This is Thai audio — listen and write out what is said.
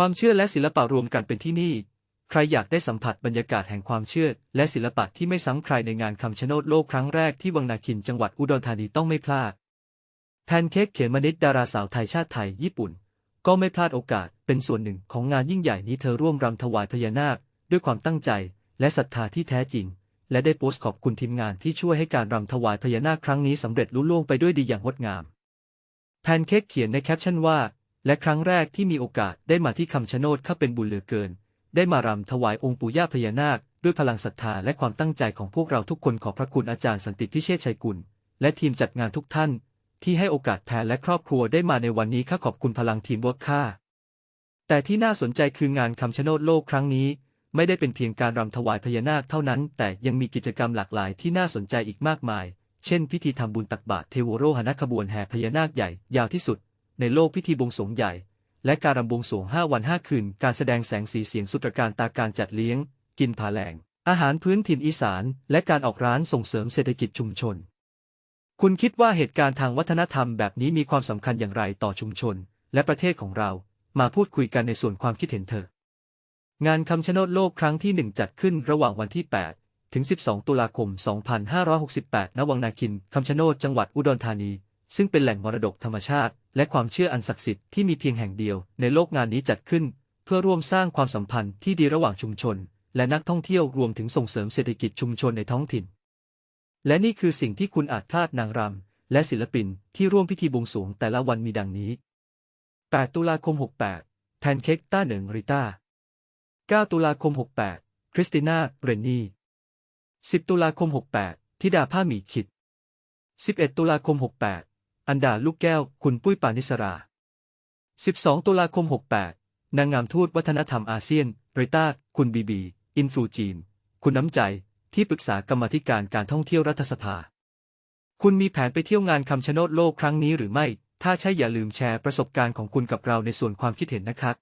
ความเชื่อและศิลปะรวมกันเป็นที่นี่ ใครอยากได้สัมผัสบรรยากาศแห่งความเชื่อและศิลปะที่ไม่ซ้ำใครในงานคำชะโนดโลกครั้งแรกที่วังนาคินจังหวัดอุดรธานีต้องไม่พลาด แพนเค้กเขียนมนิดดาราสาวไทยชาติไทยญี่ปุ่น ก็ไม่พลาดโอกาสเป็นส่วนหนึ่งของงานยิ่งใหญ่นี้เธอร่วมรำถวายพญานาค ด้วยความตั้งใจและศรัทธาที่แท้จริง และได้โพสต์ขอบคุณทีมงานที่ช่วยให้การรำถวายพญานาคครั้งนี้สำเร็จลุล่วงไปด้วยดีอย่างงดงามแพนเค้กเขียนในแคปชั่นว่า และครั้งแรกที่มีโอกาสได้มาที่คำชะโนดข้าเป็นบุญเหลือเกิน ได้มารำถวายองค์ปู่ย่าพญานาค ด้วยพลังศรัทธาและความตั้งใจของพวกเราทุกคนขอบพระคุณอาจารย์สันติพิเชษชัยกุล และทีมจัดงานทุกท่าน ที่ให้โอกาสแพนและครอบครัวได้มาในวันนี้ข้าขอบคุณพลังทีมเวิร์คค่า แต่ที่น่าสนใจคืองานคำชะโนดโลกครั้งนี้ ไม่ได้เป็นเพียงการรำถวายพญานาคเท่านั้น แต่ยังมีกิจกรรมหลากหลายที่น่าสนใจอีกมากมาย เช่น พิธีทำบุญตักบาตรเทวโรหณขบวนแห่พญานาคใหญ่ยาวที่สุด ในโลกพิธีบวงสรวงใหญ่ และการรำบวงสรวง5วัน5คืน การแสดงแสงสีเสียงสุตรการตาการจัดเลี้ยง กินผาแหลง อาหารพื้นถิ่นอีสาน และการออกร้านส่งเสริมเศรษฐกิจชุมชน คุณคิดว่าเหตุการณ์ทางวัฒนธรรมแบบนี้มีความสำคัญอย่างไรต่อชุมชน และประเทศของเรา มาพูดคุยกันในส่วนความคิดเห็นเถอะงานคำชะโนดโลกครั้งที่ 1 จัดขึ้นระหว่างวันที่ 8 ถึง 12 ตุลาคม 2568 ณ วังนาคิน คำชะโนด จังหวัดอุดรธานี ซึ่งเป็นแหล่งมรดกธรรมชาติ และความเชื่ออันศักดิ์สิทธิ์ที่มีเพียงแห่งเดียวในโลกงานนี้จัดขึ้น เพื่อร่วมสร้างความสัมพันธ์ที่ดีระหว่างชุมชน และนักท่องเที่ยวรวมถึงส่งเสริมเศรษฐกิจชุมชนในท้องถิ่น และนี่คือสิ่งที่คุณอาจพลาดนางรำและศิลปินที่ร่วมพิธีบวงสรวงแต่ละวันมีดังนี้ 8 ตุลาคม 68 แพนเค้กต้าหนิงริต้า 9 ตุลาคม 68 คริสติน่า เรนนี่ 10 ตุลาคม 68 ธิดาผ้าหมีขิด 11 ตุลาคม 68 อันดาลูกแก้ว คุณปุ้ยปานิสรา 12 ตุลาคม 68 นางงามทูตวัฒนธรรมอาเซียนริต้า คุณบีบี อินฟลูจีน คุณน้ำใจ ที่ปรึกษากรรมธิการการท่องเที่ยวรัฐสภา คุณมีแผนไปเที่ยวงานคำชะโนดโลกครั้งนี้หรือไม่ ถ้าใช่อย่าลืมแชร์ประสบการณ์ของคุณกับเราในส่วนความคิดเห็นนะครับ